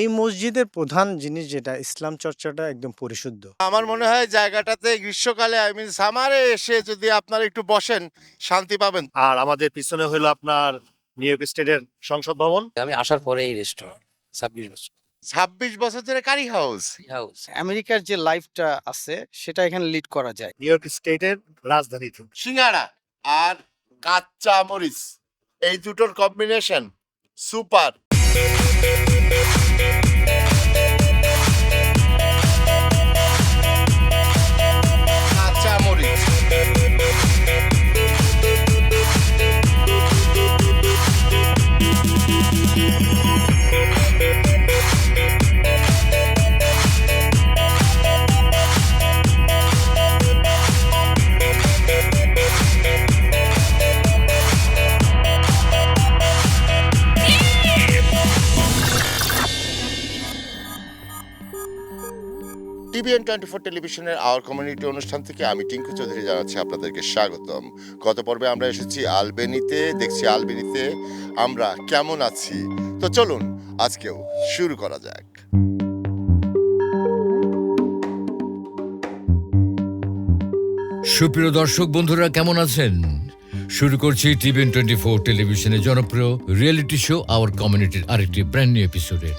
এই মসজিদের প্রধান জিনিস যেটা ইসলাম চর্চাটা একদম পরিশুদ্ধ। আমার মনে হয় জায়গাটাতে গ্রীষ্মকালে আই মিন সামারে এসে যদি আপনারা একটু বসেন শান্তি পাবেন। আর আমাদের পিছনে হলো আপনার নিউ ইয়র্ক স্টেটের সংসদ ভবন। আমি আসার পরে এই রেস্টুরেন্ট ছাব্বিশ বছর। ছাব্বিশ বছর ধরে কারি হাউস? হাউস। আমেরিকার যে লাইফটা আছে সেটা এখানে লিড করা যায়। নিউ ইয়র্ক স্টেটের রাজধানী সিঙ্গারা আর কাঁচা মরিচ এই দুটোর কম্বিনেশন সুপার টোয়েন্টি ফোর টেলিভিশনের আওয়ার কমিউনিটি অনুষ্ঠান থেকে আমি টিঙ্কু চৌধুরী জানাচ্ছি আপনাদেরকে স্বাগতম। গত পর্বে আমরা এসেছি আলবেনিতে, দেখছি আলবেনিতে আমরা কেমন আছি। তো চলুন, আজকেও শুরু করা যাক। সুপ্রিয় দর্শক বন্ধুরা, কেমন আছেন? শুরু করছি টিভিএন টোয়েন্টি ফোর টেলিভিশনের জনপ্রিয় রিয়েলিটি শো আওয়ার কমিউনিটির আরেকটি ব্র্যান্ড নিউ এপিসোডে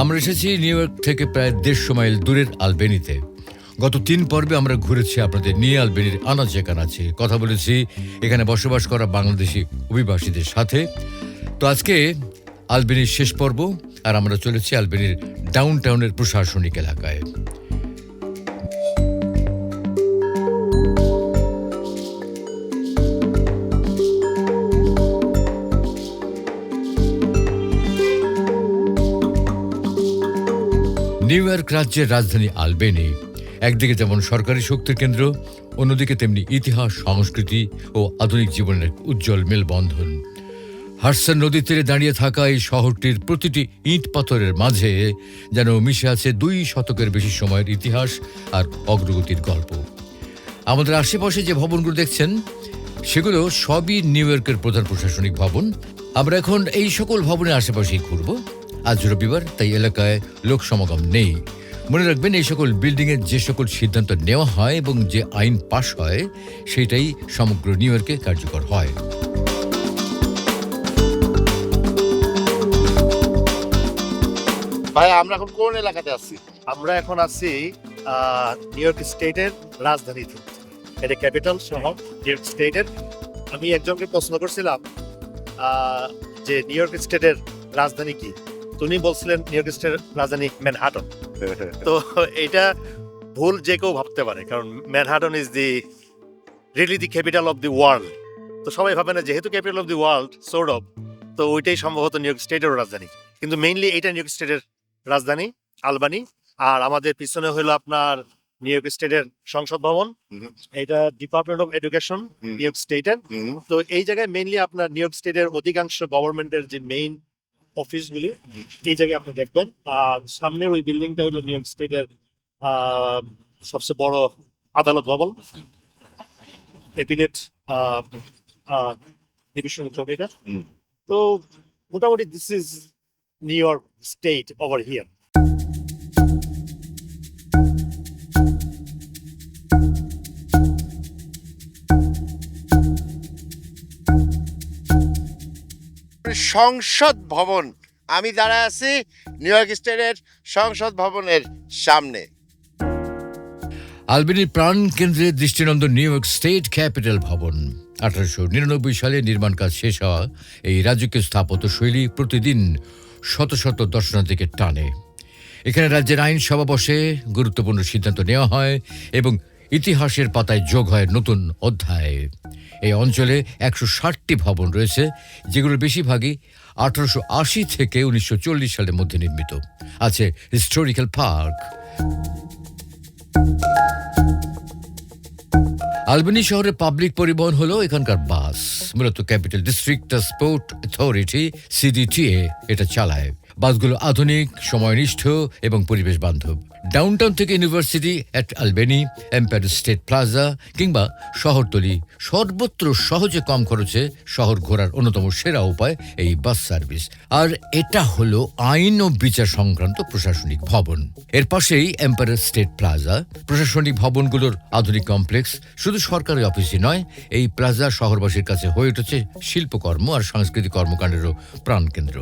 আমরা এসেছি নিউ ইয়র্ক থেকে প্রায় দেড়শো মাইল দূরের আলবেনিতে। গত তিন পর্বে আমরা ঘুরেছি আপনাদের নিয়ে আলবেনির আনাচে আছে। কথা বলেছি, এখানে বসবাস করা বাংলাদেশি অভিবাসীদের সাথে। তো আজকে আলবেনির শেষ পর্ব, আর আমরা চলেছি আলবেনির ডাউন টাউনের প্রশাসনিক এলাকায়। নিউ ইয়র্ক রাজ্যের রাজধানী আলবেনে, একদিকে যেমন সরকারি শক্তির কেন্দ্র, অন্যদিকে তেমনি ইতিহাস, সংস্কৃতি ও আধুনিক জীবনের এক উজ্জ্বল মেলবন্ধন। হার্সান নদীর তীরে দাঁড়িয়ে থাকা এই শহরটির প্রতিটি ইট পাথরের মাঝে যেন মিশে আছে দুই শতকের বেশি সময়ের ইতিহাস আর অগ্রগতির গল্প। আমাদের আশেপাশে যে ভবনগুলো দেখছেন, সেগুলো সবই নিউ ইয়র্কের প্রধান প্রশাসনিক ভবন। আমরা এখন এই সকল ভবনের আশেপাশেই ঘুরব। আজ রবিবার তাই এলাকায় লোক সমাগম নেই। মনে রাখবেন এই সকল বিল্ডিংয়ে যে সকল সিদ্ধান্ত নেওয়া হয় এবং যে আইন পাশ হয় সেটাই সমগ্র নিউ ইয়র্কে কার্যকর হয়। ভাই আমরা এখন কোন এলাকাতে আছি? আমরা এখন আছি নিউ ইয়র্ক স্টেটের রাজধানীতে এটা ক্যাপিটাল শহর নিউ ইয়র্ক স্টেটের আমি একজনকে প্রশ্ন করছিলাম যে নিউ ইয়র্ক স্টেটের রাজধানী কি? উনি বলছিলেন নিউ ইয়র্ক স্টেটের রাজধানী ম্যানহাটন তো এটা ভুল যে কেউ ভাবতে পারে কারণ Manhattan is the really the capital of the world তো সবাই ভাবে না যেহেতু capital of the world sort of তো ওইটাই সম্ভবত নিউ ইয়র্ক স্টেটের রাজধানী। কিন্তু মেইনলি এটা নিউ ইয়র্ক স্টেটের রাজধানী আলবানি আর আমাদের পিছনে হলো আপনার নিউ ইয়র্ক স্টেটের সংসদ ভবন। এটা department of education new York স্টেটের তো এই জায়গায় মেইনলি আপনার নিউ ইয়র্ক স্টেটের অধিকাংশ গভর্নমেন্টের যে মেইন অফিসগুলি এই জায়গায় আপনি দেখবেন। আর সামনে ওই বিল্ডিংটা হলো নিউ ইয়র্ক স্টেটের সবচেয়ে বড় আদালত ভবন। Appellate division. তো মোটামুটি this is new York state over here সংসদ ভবন, আমি দাঁড়া আছি নিউ ইয়র্ক স্টেটের সংসদ ভবনের সামনে। আলবেনির প্রাণ কেন্দ্রে দৃষ্টিনন্দন নিউ ইয়র্ক স্টেট ক্যাপিটাল ভবন। আঠারোশো নিরানব্বই সালে নির্মাণ কাজ শেষ হওয়া এই রাজকীয় স্থাপত্য শৈলী প্রতিদিন শত শত দর্শনার্থীকে টানে। এখানে রাজ্যের আইনসভা বসে, গুরুত্বপূর্ণ সিদ্ধান্ত নেওয়া হয় এবং ইতিহাসের পাতায় যোগ হয় নতুন অধ্যায়। এই অঞ্চলে একশো ষাটটি ভবন রয়েছে, যেগুলো বেশিরভাগই আঠারোশো আশি থেকে উনিশশো চল্লিশ সালের মধ্যে নির্মিত। আছে হিস্টোরিক্যাল পার্ক আলবেনি শহরে পাবলিক পরিবহন হলো এখানকার বাস মূলত capital district sport authority C D T A এটা চালায়। বাসগুলো আধুনিক, সময়নিষ্ঠ এবং পরিবেশ বান্ধব। ডাউনটাউন থেকে university at Albany empire state plaza কিংবা শহরতলি সর্বত্র সহজে কম খরচে শহর ঘোরার অন্যতম সেরা উপায় এই বাস সার্ভিস। আর এটা হলো আইন ও বিচার সংক্রান্ত প্রশাসনিক ভবন। এর পাশেই এম্পায়ার স্টেট প্লাজা প্রশাসনিক ভবনগুলোর আধুনিক কমপ্লেক্স শুধু সরকারি অফিসই নয়, এই প্লাজা শহরবাসীর কাছে হয়ে উঠেছে শিল্পকর্ম আর সাংস্কৃতিক কর্মকাণ্ডেরও প্রাণকেন্দ্র।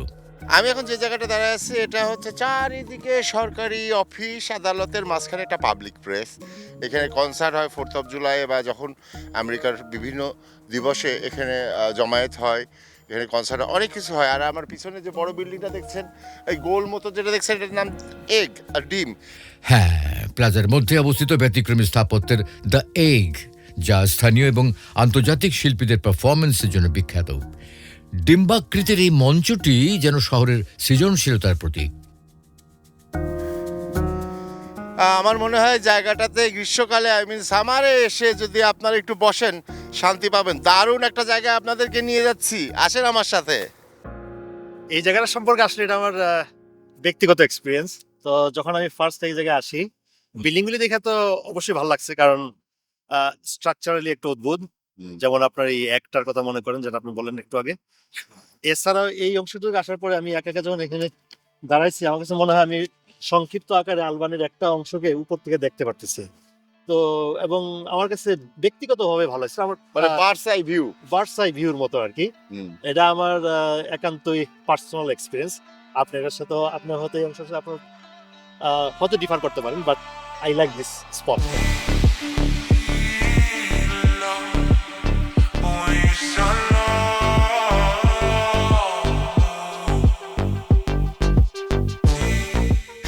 আমি এখন যে জায়গাটা দাঁড়ায় আছি, এটা হচ্ছে চারিদিকে সরকারি অফিস, আদালতের মাঝখানে একটা পাবলিক প্রেস এখানে কনসার্ট হয় ফোর্থ অফ জুলাই বা যখন আমেরিকার বিভিন্ন দিবসে এখানে জমায়েত হয়, এখানে কনসার্ট অনেক কিছু হয়। আর আমার পিছনে যে বড় বিল্ডিংটা দেখছেন, এই গোল মতো যেটা দেখছেন, এটার নাম এগ আর ডিম। হ্যাঁ প্লাজার মধ্যে অবস্থিত ব্যতিক্রমী স্থাপত্যের দ্য এগ যা স্থানীয় এবং আন্তর্জাতিক শিল্পীদের পারফরমেন্সের জন্য বিখ্যাত। ডিম্বাকৃতির এই মঞ্চটি যেন শহরের সৃজনশীলতার প্রতীক। আমার মনে হয় জায়গাটাতে গ্রীষ্মকালে আই মিন সামারে এসে যদি আপনারা একটু বসেন শান্তি পাবেন। দারুণ একটা জায়গায় আপনাদেরকে নিয়ে যাচ্ছি। আসেন আমার সাথে। এই জায়গাটা সম্পর্কে আসলে এটা আমার ব্যক্তিগত এক্সপিরিয়েন্স তো যখন আমি ফার্স্ট এই জায়গায় আসি বিল্ডিংগুলি দেখে তো অবশ্যই ভালো লাগছে কারণ স্ট্রাকচারালি একটু অদ্ভুত। যেমন আপনার এই একটার কথা মনে করেন যেটা আপনি বললেন একটু আগে। এছাড়াও এই অংশটুকু আসার পরে আমি একা একা যখন এখানে দাঁড়াইছি আমার কাছে মনে হয় আমি সংক্ষিপ্ত আকারে আলবানির একটা অংশকে উপর থেকে দেখতে পারতেছি। তো এবং আমার কাছে ব্যক্তিগতভাবে ভালো লাগছে। আমার মানে bird's eye view bird's eye ভিউর মতো আর কি এটা আমার একান্তই পার্সোনাল এক্সপিরিয়েন্স আপনার সাথে আপনার হয়তো এই অংশের সাথে আপনার হয়তো ডিফার করতে পারেন but I like this spot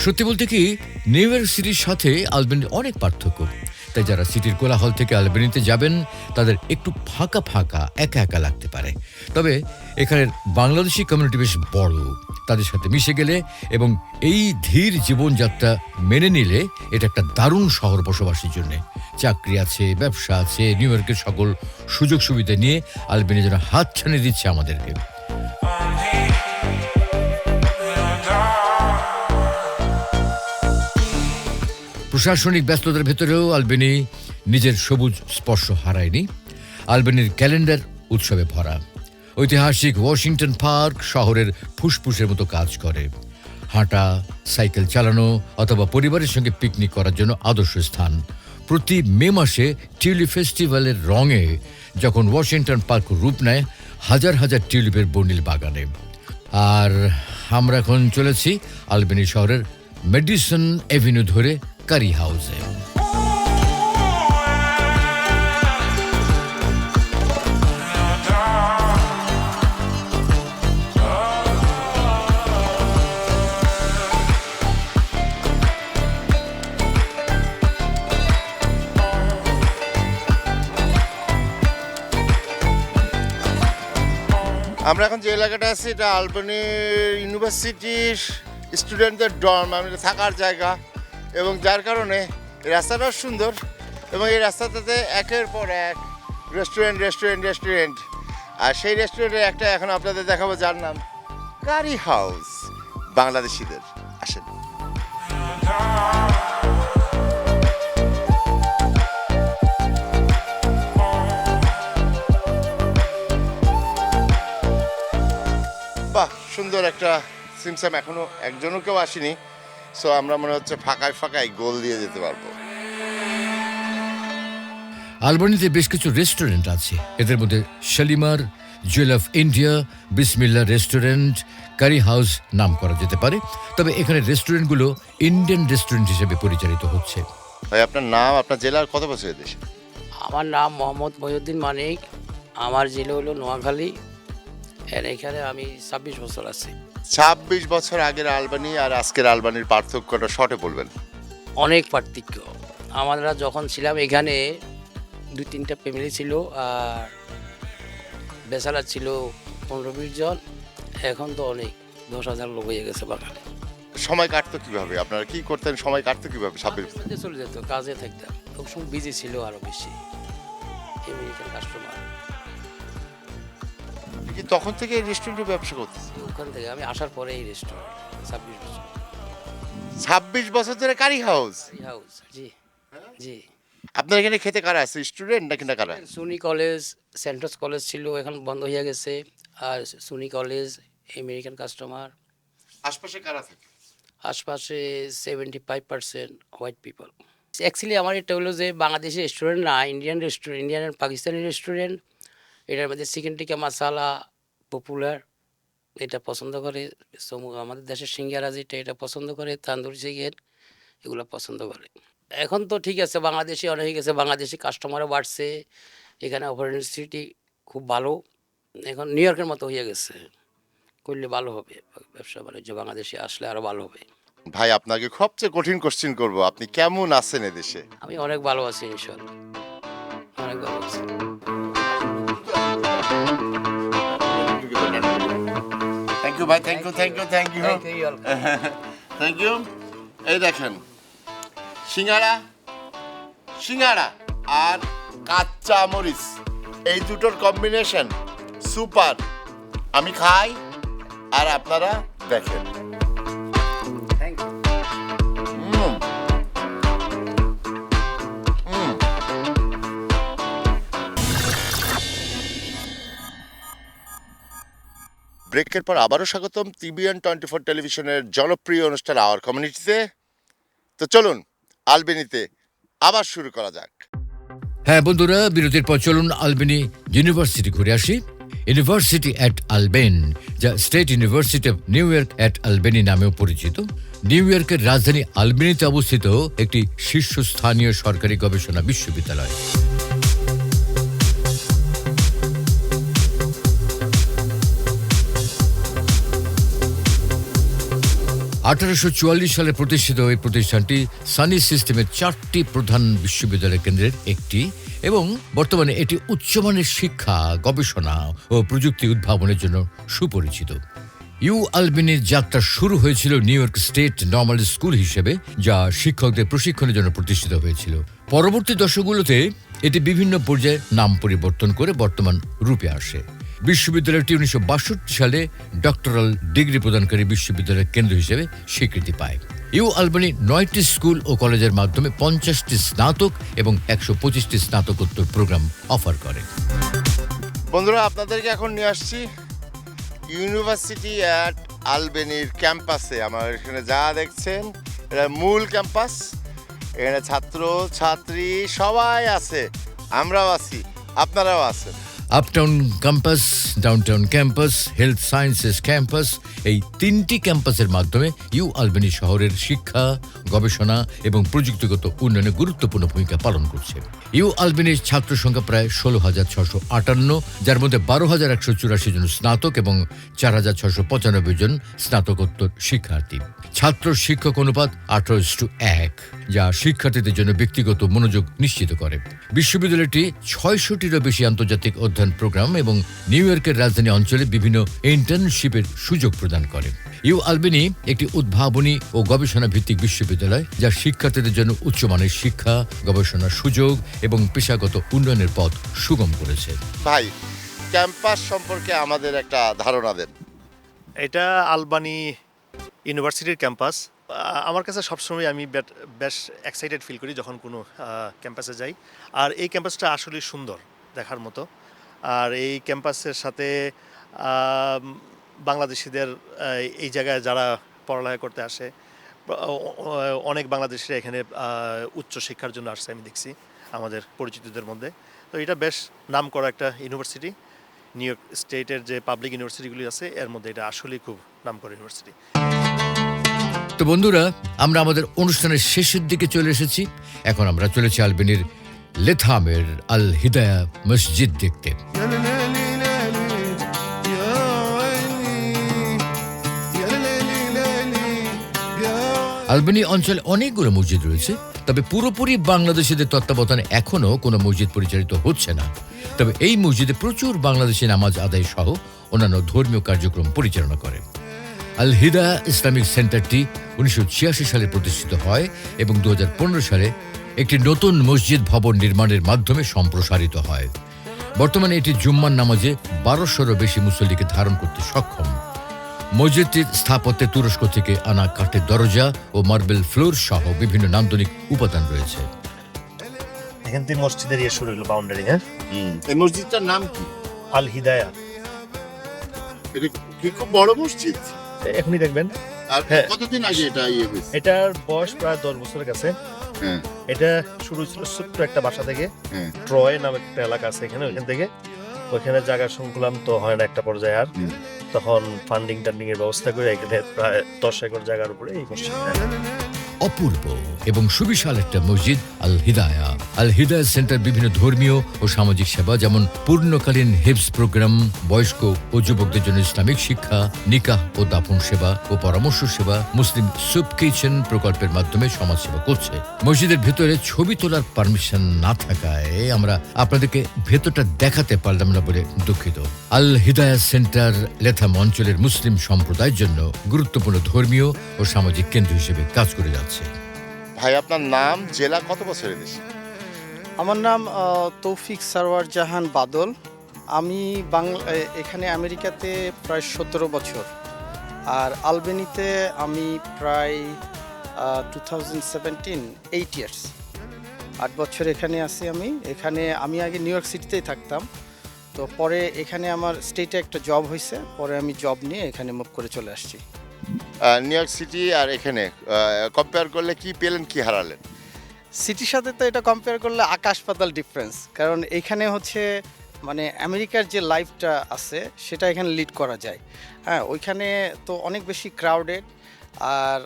সত্যি বলতে কি নিউ ইয়র্ক সিটির সাথে আলবেনির অনেক পার্থক্য। তাই যারা সিটির কোলাহল থেকে আলবেনিতে যাবেন, তাদের একটু ফাঁকা ফাঁকা একা একা লাগতে পারে। তবে এখানের বাংলাদেশি কমিউনিটি বেশ বড়। তাদের সাথে মিশে গেলে এবং এই ধীর জীবনযাত্রা মেনে নিলে এটা একটা দারুণ শহর বসবাসের জন্য। চাকরি আছে, ব্যবসা আছে নিউ ইয়র্কের সকল সুযোগ সুবিধা নিয়ে আলবেনি যেন হাত ছানি দিচ্ছে আমাদেরকে। প্রশাসনিক ব্যস্ততার ভেতরেও আলবেনি নিজের সবুজ স্পর্শ হারায়নি। আলবেনির ক্যালেন্ডার উৎসবে ভরা। ঐতিহাসিক ওয়াশিংটন পার্ক শহরের ফুসফুসের মতো কাজ করে। হাঁটা, সাইকেল চালানো অথবা পরিবারের সঙ্গে পিকনিক করার জন্য আদর্শ স্থান। প্রতি মে মাসে টিউলিপ ফেস্টিভ্যালের রঙে যখন ওয়াশিংটন পার্ক রূপ নেয়, হাজার হাজার টিউলিপের বর্ণিল বাগানে। আর আমরা এখন চলেছি আলবেনি শহরের মেডিসন এভিনিউ ধরে কারি হাউসে আমরা এখন যে এলাকাটা আছি, এটা আলবানি ইউনিভার্সিটির স্টুডেন্টদের ডর্ম মানে থাকার জায়গা। এবং যার কারণে রাস্তাটাও সুন্দর এবং এই রাস্তাটাতে একের পর এক রেস্টুরেন্ট রেস্টুরেন্ট রেস্টুরেন্ট আর সেই রেস্টুরেন্টের একটা এখন আপনাদের দেখাবো যার নাম কারি হাউস বাংলাদেশিদের, আসেন। বাহ, সুন্দর একটা সিমসাম। এখনও একজনও কেউ আসেনি। সো আমরা মনে হচ্ছে ফাঁকায় ফাঁকায় গোল দিয়ে যেতে পারব। আলবানিতে বেশ কিছু রেস্টুরেন্ট আছে। এদের মধ্যে Shalimar jewel of India Bismillah restaurant curry house নাম করা যেতে পারে। তবে এখানে রেস্টুরেন্টগুলো ইন্ডিয়ান রেস্টুরেন্ট হিসেবে পরিচালিত হচ্ছে। ভাই আপনার নাম আপনার জেলার কত বছরের দেশে আমার নাম মোহাম্মদ মহিউদ্দিন মানিক। আমার জেলা হলো নোয়াখালী। আর এখানে আমি ছাব্বিশ বছর আছি। ছাব্বিশ বছর আগের আলবানি আর আজকের আলবানির পার্থক্যটা শর্টে বলবেন? অনেক পার্থক্য। আমরা যখন ছিলাম এখানে দুই তিনটা ফ্যামিলি ছিল আর বেচারা ছিল পনেরো বিশ জন এখন তো অনেক দশ হাজার লোক হয়ে গেছে বাগানে। সময় কাটতো কীভাবে? আপনারা কি করতেন? সময় কাটতো কীভাবে ছাব্বিশ চলে যেত কাজে থাকতাম। তখন সময় বিজি ছিল আরও বেশি। আমেরিকান কাস্টমার তখন থেকে এই রেস্টুরেন্টে ব্যবসা করতেন ওখান থেকে। আমি আসার পরে এই রেস্টুরেন্ট ছাব্বিশ বছর। ছাব্বিশ বছর ধরে কারি হাউস হাউস জি জি। আপনার এখানে খেতে কারা আছে? স্টুডেন্ট নাকি না কারা? সুনি কলেজ সেন্ট্রাস কলেজ ছিল এখন বন্ধ হয়ে গেছে। আর সুনি কলেজ আমেরিকান কাস্টমার আশপাশে কারা থাকে? আশপাশে seventy five percent white people actually আমার এটা হলো যে বাংলাদেশি রেস্টুরেন্ট না Indian restaurant Indian Pakistani restaurant এটার মধ্যে চিকেন টিকা মশালা পপুলার এটা পছন্দ করে। আমাদের দেশের সিঙ্গারা যেটা এটা পছন্দ করে তান্দুরি চিকেন এগুলো পছন্দ করে। এখন তো ঠিক আছে বাংলাদেশি অনেক হয়ে গেছে বাংলাদেশি কাস্টমারও বাড়ছে। এখানে অপরচুনিটি খুব ভালো। এখন নিউ ইয়র্কের মতো হয়ে গেছে। করলে ভালো হবে ব্যবসা বাণিজ্য বাংলাদেশে আসলে আরও ভালো হবে। ভাই আপনাকে সবচেয়ে কঠিন কোশ্চেন করব আপনি কেমন আছেন এদেশে? আমি অনেক ভালো আছি ইনশাল্লাহ ইউ ভাই thank you thank you thank you thank you এই দেখেন সিঙ্গারা সিঙ্গারা আর কাঁচা মরিচ। এই দুটোর কম্বিনেশন সুপার আমি খাই আর আপনারা দেখেন। ব্রেকের পর আবারও স্বাগতম টিভিএন টোয়েন্টি ফোর টেলিভিশনের জনপ্রিয় অনুষ্ঠান আওয়ার কমিউনিটিতে তো চলুন, আলবেনিতে আবার শুরু করা যাক। হ্যাঁ বন্ধুরা, বিরতির পর চলুন আলবেনি ইউনিভার্সিটি ঘুরে আসি। ইউনিভার্সিটি অ্যাট আলবেন যা State University of New York at Albany নামেও পরিচিত। নিউ ইয়র্কের রাজধানী আলবেনিতে অবস্থিত একটি শীর্ষস্থানীয় সরকারি গবেষণা বিশ্ববিদ্যালয়। আঠারোশো চুয়াল্লিশ সালে প্রতিষ্ঠিত এই প্রতিষ্ঠানটি সানি সিস্টেমের চারটি প্রধান বিশ্ববিদ্যালয় কেন্দ্রের একটি এবং বর্তমানে এটি উচ্চমানের শিক্ষা, গবেষণা ও প্রযুক্তি উদ্ভাবনের জন্য সুপরিচিত। ইউ আলবিনির যাত্রা শুরু হয়েছিল New York State Normal School হিসেবে, যা শিক্ষকদের প্রশিক্ষণের জন্য প্রতিষ্ঠিত হয়েছিল। পরবর্তী দশকগুলোতে এটি বিভিন্ন পর্যায়ে নাম পরিবর্তন করে বর্তমান রূপে আসে। বিশ্ববিদ্যালয়টি উনিশশো বাষট্টি সালে ডক্টরাল ডিগ্রি প্রদানকারী বিশ্ববিদ্যালয়ের কেন্দ্র হিসেবে স্বীকৃতি পায়। ইউ আলবানি নয়টি স্কুল ও কলেজের মাধ্যমে পঞ্চাশটি স্নাতক এবং একশো পঁচিশটি স্নাতকোত্তর প্রোগ্রাম অফার করে। বন্ধুরা, আপনাদেরকে এখন নিয়ে আসছি ইউনিভার্সিটি অ্যাট আলবেনির ক্যাম্পাসে। আমার এখানে যা দেখছেন এটা মূল ক্যাম্পাস। এখানে ছাত্র, ছাত্রী সবাই আছে, আমরাও আছি, আপনারাও আছেন। Uptown campus downtown campus health sciences campus এই তিনটি ক্যাম্পাসের মাধ্যমে ইউ আলবেনি শহরের শিক্ষা, গবেষণা এবং প্রযুক্তিগত উন্নয়নে গুরুত্বপূর্ণ ভূমিকা পালন করছে। ইউ আলবেনির ছাত্র সংখ্যা প্রায় ষোলো হাজার ছশো আটান্ন, যার মধ্যে বারো হাজার একশো চুরাশি জন স্নাতক এবং চার হাজার ছশো পঁচানব্বই জন স্নাতকোত্তর শিক্ষার্থী। ছাত্র শিক্ষক অনুপাত আঠারো টু এক যা শিক্ষার্থীদের জন্য ব্যক্তিগত মনোযোগ নিশ্চিত করে। বিশ্ববিদ্যালয়টি ছয়শটিরও বেশি আন্তর্জাতিক অধ্যয়ন প্রোগ্রাম এবং নিউ ইয়র্কের রাজধানী অঞ্চলে বিভিন্ন ইন্টার্নশিপের সুযোগ প্রদান করে। ইউ আলবেনি একটি উদ্ভাবনী ও গবেষণা ভিত্তিক বিশ্ববিদ্যালয় যা শিক্ষার্থীদের জন্য উচ্চমানের শিক্ষা গবেষণার সুযোগ এবং পেশাগত উন্নয়নের পথ সুগম করেছে। ভাই ক্যাম্পাস সম্পর্কে আমাদের একটা ধারণা দেন। এটা আলবানি ইউনিভার্সিটির ক্যাম্পাস আমার কাছে সবসময় আমি বেশ এক্সাইটেড ফিল করি যখন কোনো ক্যাম্পাসে যাই। আর এই ক্যাম্পাসটা আসলে সুন্দর দেখার মতো। আর এই ক্যাম্পাসের সাথে বাংলাদেশিদের এই জায়গায় যারা পড়ালেখা করতে আসে অনেক বাংলাদেশিরা এখানে উচ্চ শিক্ষার জন্য আসছে আমি দেখছি আমাদের পরিচিতদের মধ্যে। তো এটা বেশ নাম করা একটা ইউনিভার্সিটি। নিউ ইয়র্ক স্টেটের যে পাবলিক ইউনিভার্সিটিগুলি আছে, এর মধ্যে এটা আসলেই খুব নাম করা ইউনিভার্সিটি তো বন্ধুরা, আমরা আমাদের অনুষ্ঠানের শেষের দিকে চলে এসেছি। এখন আমরা চলেছি আলবেনির লেথামের আল হিদায়া মসজিদ দেখতে। আলবেনি অঞ্চলে অনেকগুলো মসজিদ রয়েছে, তবে পুরোপুরি বাংলাদেশিদের তত্ত্বাবধানে এখনও কোনো মসজিদ পরিচালিত হচ্ছে না। তবে এই মসজিদে প্রচুর বাংলাদেশি নামাজ আদায় সহ অন্যান্য ধর্মীয় কার্যক্রম পরিচালনা করে। আল হিদা ইসলামিক সেন্টারটি উনিশশো সালে প্রতিষ্ঠিত হয় এবং দু সালে একটি নতুন মসজিদ ভবন নির্মাণের মাধ্যমে সম্প্রসারিত হয়। বর্তমানে এটি জুম্মার নামাজে বারোশোরও বেশি মুসল্লিকে ধারণ করতে সক্ষম। মসজিদটির স্থাপত্যে তুরস্ক থেকে আনা কাঠের দরজা ও মার্বেল ফ্লোর সহ বিভিন্ন নান্দনিক উপাদান রয়েছে। এখান থেকে মসজিদের ইয়ে শুরু হলো বাউন্ডারি হ্যাঁ? এই মসজিদটার নাম কি? আল হিদায়া। এটা কি খুব বড় মসজিদ? এখনই দেখবেন। আর হ্যাঁ। কতদিন আগে এটা ইয়ে হয়েছে? এটার বয়স প্রায় দশ বছরের কাছে। হ্যাঁ। এটা শুরু ছিল ছোট্ট একটা বাসা থেকে। হ্যাঁ। ট্রয় নামে একটা এলাকা আছে এখানে ওইখান থেকে। ওইখানে জায়গা সংকুলান তো হয় না একটা পর্যায়ে আর। তখন ফান্ডিং টান্ডিং এর ব্যবস্থা করে এখানে প্রায় দশ একর জায়গার উপরে এই মসজিদ অপূর্ব এবং সুবিশাল একটা মসজিদ, Al Hidaya. Al Hidaya centre বিভিন্ন ধর্মীয় ও সামাজিক সেবা, যেমন পূর্ণকালীন হেফস প্রোগ্রাম, বয়স্ক ও যুবকদের জন্য ইসলামিক শিক্ষা, নিকাহ ও দাফন সেবা ও পরামর্শ সেবা, মুসলিম সুপ কিচেন প্রকল্পের মাধ্যমে সমাজ সেবা করছে। মসজিদের ভেতরে ছবি তোলার পারমিশন না থাকায় আমরা আপনাদেরকে ভেতরটা দেখাতে পারলাম না বলে দুঃখিত। আল হিদায়া সেন্টার লেথাম অঞ্চলের মুসলিম সম্প্রদায়ের জন্য গুরুত্বপূর্ণ ধর্মীয় ও সামাজিক কেন্দ্র হিসেবে কাজ করে যাচ্ছে। ভাই আপনার নাম জেলা কত বছরের দেশে আমার নাম তৌফিক সারওয়ার জাহান বাদল। আমি বাংলা এখানে আমেরিকাতে প্রায় সতেরো বছর। আর আলবেনিতে আমি প্রায় two thousand seventeen eight years আট বছর এখানে আছি আমি। এখানে আমি আগে নিউ ইয়র্ক সিটিতেই থাকতাম। তো পরে এখানে আমার স্টেটে একটা জব হয়েছে পরে আমি জব নিয়ে এখানে মুভ করে চলে আসছি। নিউ ইয়র্ক সিটি আর এখানে কম্পেয়ার করলে কি পেলেন, কি হারালেন? সিটির সাথে তো এটা কম্পেয়ার করলে আকাশ পাতাল ডিফারেন্স কারণ এখানে হচ্ছে মানে আমেরিকার যে লাইফটা আছে, সেটা এখানে লিড করা যায়। হ্যাঁ ওইখানে তো অনেক বেশি ক্রাউডেড আর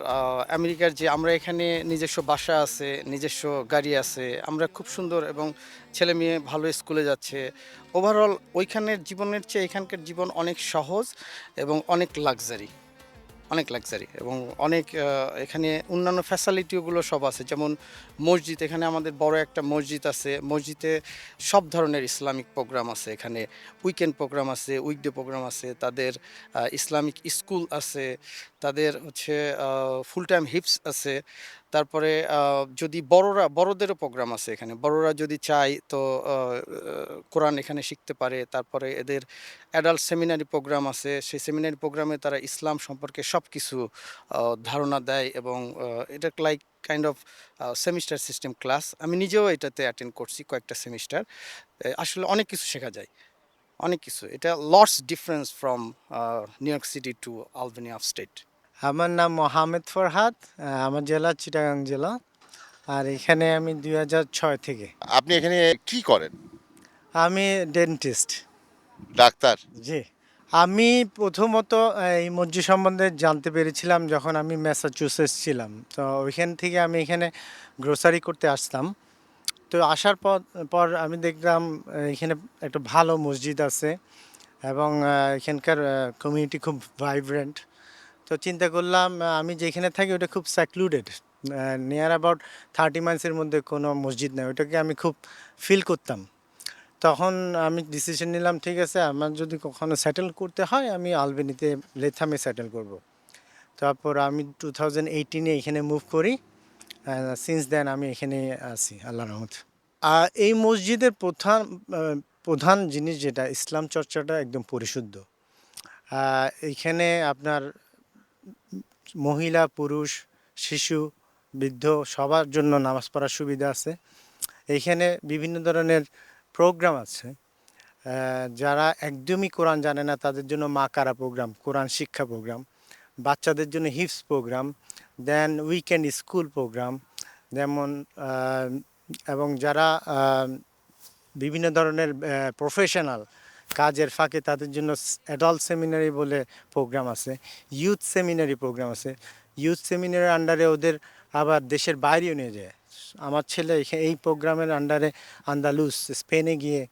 আমেরিকার যে আমরা এখানে নিজস্ব বাসা আছে, নিজস্ব গাড়ি আছে, আমরা খুব সুন্দর এবং ছেলে মেয়ে ভালো স্কুলে যাচ্ছে। ওভারঅল ওইখানের জীবনের চেয়ে এখানকার জীবন অনেক সহজ এবং অনেক লাক্সারি অনেক লাক্সারি এবং অনেক এখানে অন্যান্য ফ্যাসিলিটিগুলো সব আছে। যেমন মসজিদ, এখানে আমাদের বড় একটা মসজিদ আছে। মসজিদে সব ধরনের ইসলামিক প্রোগ্রাম আছে। এখানে উইকেন্ড প্রোগ্রাম আছে, উইকডে প্রোগ্রাম আছে, তাদের ইসলামিক স্কুল আছে, তাদের হচ্ছে ফুল টাইম হিপস আছে। তারপরে যদি বড়রা, বড়দেরও প্রোগ্রাম আছে এখানে। বড়রা যদি চায় তো কোরআন এখানে শিখতে পারে। তারপরে এদের অ্যাডাল্ট সেমিনারি প্রোগ্রাম আছে। সেই সেমিনারি প্রোগ্রামে তারা ইসলাম সম্পর্কে সব কিছু ধারণা দেয় এবং এটা like kind of semester system class আমি নিজেও এটাতে অ্যাটেন্ড করছি কয়েকটা সেমিস্টার আসলে অনেক কিছু শেখা যায়। অনেক কিছু। এটা lots difference from New York City to Albany of state আমার নাম মোহাম্মদ ফরহাদ আমার জেলা চিটাগাং জেলা। আর এখানে আমি দুই ছয় থেকে। আপনি এখানে কি করেন? আমি ডেন্টিস্ট ডাক্তার? জি। আমি প্রথমত এই মসজিদ সম্বন্ধে জানতে পেরেছিলাম যখন আমি ম্যাসাচুসেটস ছিলাম। তো ওইখান থেকে আমি এখানে গ্রোসারি করতে আসতাম। তো আসার পর পর আমি দেখলাম এখানে একটা ভালো মসজিদ আছে এবং এখানকার কমিউনিটি খুব ভাইব্রেন্ট তো চিন্তা করলাম আমি যেখানে থাকি ওটা খুব সেক্লুডেড নিয়ার অ্যাবাউট থার্টি মাইলসের মধ্যে কোনো মসজিদ নেই। ওটাকে আমি খুব ফিল করতাম। তখন আমি ডিসিশন নিলাম ঠিক আছে আমার যদি কখনো সেটেল করতে হয় আমি আলবেনিতে লেথামে সেটেল করব। তারপর আমি টু থাউজেন্ড এইটিনে এখানে মুভ করি। সিন্স দেন আমি এখানে আছি আল্লাহ রহমত। আর এই মসজিদের প্রধান প্রধান জিনিস যেটা ইসলাম চর্চাটা একদম পরিশুদ্ধ। আহ, এইখানে আপনার মহিলা পুরুষ শিশু বৃদ্ধ সবার জন্য নামাজ পড়ার সুবিধা আছে। এইখানে বিভিন্ন ধরনের প্রোগ্রাম আছে যারা একদমই কোরআন জানে না, তাদের জন্য মা কারা প্রোগ্রাম কোরআন শিক্ষা প্রোগ্রাম বাচ্চাদের জন্য hips program then weekend school program যেমন এবং যারা বিভিন্ন ধরনের প্রফেশনাল কাজের ফাঁকে তাদের জন্য অ্যাডাল্ট সেমিনারি বলে প্রোগ্রাম আছে। ইউথ সেমিনারি প্রোগ্রাম আছে। ইউথ সেমিনারের আন্ডারে ওদের আবার দেশের বাইরেও নিয়ে যায়। আমার ছেলে এই প্রোগ্রামের আন্ডারে আন্দালুস, স্পেনে গিয়ে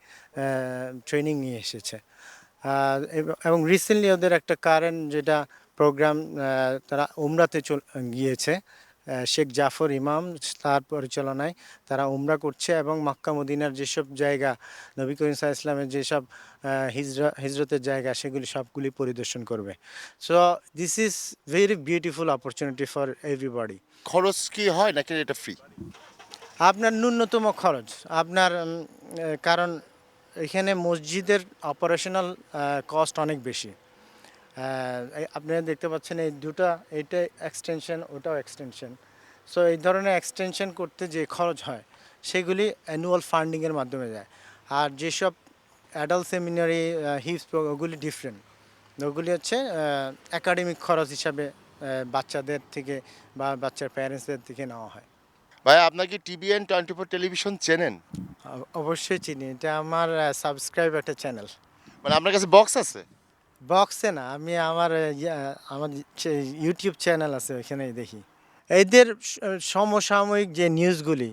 ট্রেনিং নিয়ে এসেছে। এবং- রিসেন্টলি ওদের একটা কারেন্ট যেটা প্রোগ্রাম তারা উমরাতে গিয়েছে শেখ জাফর ইমাম তার পরিচালনায় তারা উমরা করছে এবং মক্কা মদিনার যেসব জায়গা, নবী করিম সাহা ইসলামের যেসব হিজরা, হিজরতের জায়গা সেগুলি সবগুলি পরিদর্শন করবে। So this is very beautiful opportunity for everybody খরচ কি হয় নাকি এটা ফ্রি আপনার ন্যূনতম খরচ, আপনার কারণ এখানে মসজিদের অপারেশনাল কস্ট অনেক বেশি। আপনারা দেখতে পাচ্ছেন এই দুটা, এইটা এক্সটেনশন ওটাও এক্সটেনশন সো এই ধরনের এক্সটেনশন করতে যে খরচ হয়, সেগুলি অ্যানুয়াল ফান্ডিংয়ের মাধ্যমে যায়। আর যেসব অ্যাডাল্ট সেমিনারি হিপস ওগুলি ডিফারেন্ট ওগুলি হচ্ছে একাডেমিক খরচ হিসাবে বাচ্চাদের থেকে বা বাচ্চার প্যারেন্টসদের থেকে নেওয়া হয়। ভাই আপনার কি টিভিএন টোয়েন্টি ফোর টেলিভিশন চেনেন? অবশ্যই চিনি। এটা আমার সাবস্ক্রাইব একটা চ্যানেল মানে আপনার কাছে বক্স আছে? বক্সে না আমি আমার আমার ইউটিউব চ্যানেল আছে ওইখানেই দেখি। এদের সমসাময়িক যে নিউজগুলি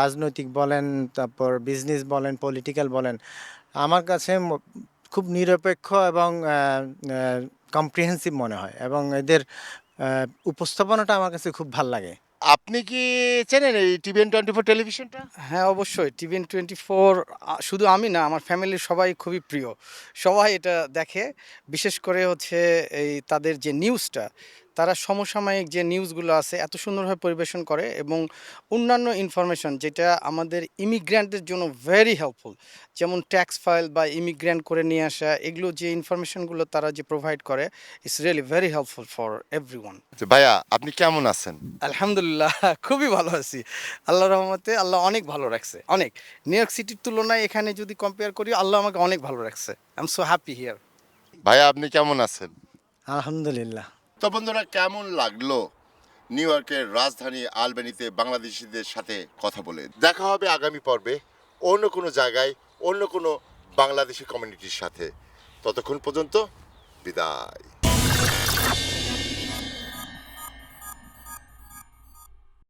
রাজনৈতিক বলেন তারপর বিজনেস বলেন পলিটিক্যাল বলেন আমার কাছে খুব নিরপেক্ষ এবং কম্প্রিহেন্সিভ মনে হয়। এবং এদের উপস্থাপনাটা আমার কাছে খুব ভালো লাগে। আপনি কি চেনেন এই টিভিএন টোয়েন্টি ফোর টেলিভিশনটা হ্যাঁ অবশ্যই। টিভিএন টোয়েন্টি ফোর শুধু আমি না, আমার ফ্যামিলির সবাই খুবই প্রিয়। সবাই এটা দেখে। বিশেষ করে হচ্ছে এই তাদের যে নিউজটা তারা সমসাময়িক যে নিউজগুলো আছে এত সুন্দরভাবে পরিবেশন করে এবং অন্যান্য ইনফরমেশন যেটা আমাদের ইমিগ্র্যান্টদের জন্য ভেরি হেল্পফুল যেমন ট্যাক্স ফাইল বা ইমিগ্র্যান্ট করে নিয়ে আসা এগুলো যে ইনফরমেশনগুলো তারা যে প্রোভাইড করে it's really very helpful for everyone ভাইয়া আপনি কেমন আছেন? আলহামদুলিল্লাহ খুবই ভালো আছি। আল্লাহ রহমতে আল্লাহ অনেক ভালো রাখছে অনেক। নিউ ইয়র্ক সিটির তুলনায় এখানে যদি কম্পেয়ার করি আল্লাহ আমাকে অনেক ভালো রাখছে। I am so happy here ভাইয়া আপনি কেমন আছেন? আলহামদুলিল্লাহ। তো বন্ধুরা, কেমন লাগল নিউ ইয়র্কের রাজধানী আলবেনিতে বাংলাদেশিদের সাথে কথা বলে? দেখা হবে আগামী পর্বে অন্য কোনো জায়গায়, অন্য কোনো বাংলাদেশি কমিউনিটির সাথে। ততক্ষণ পর্যন্ত বিদায়।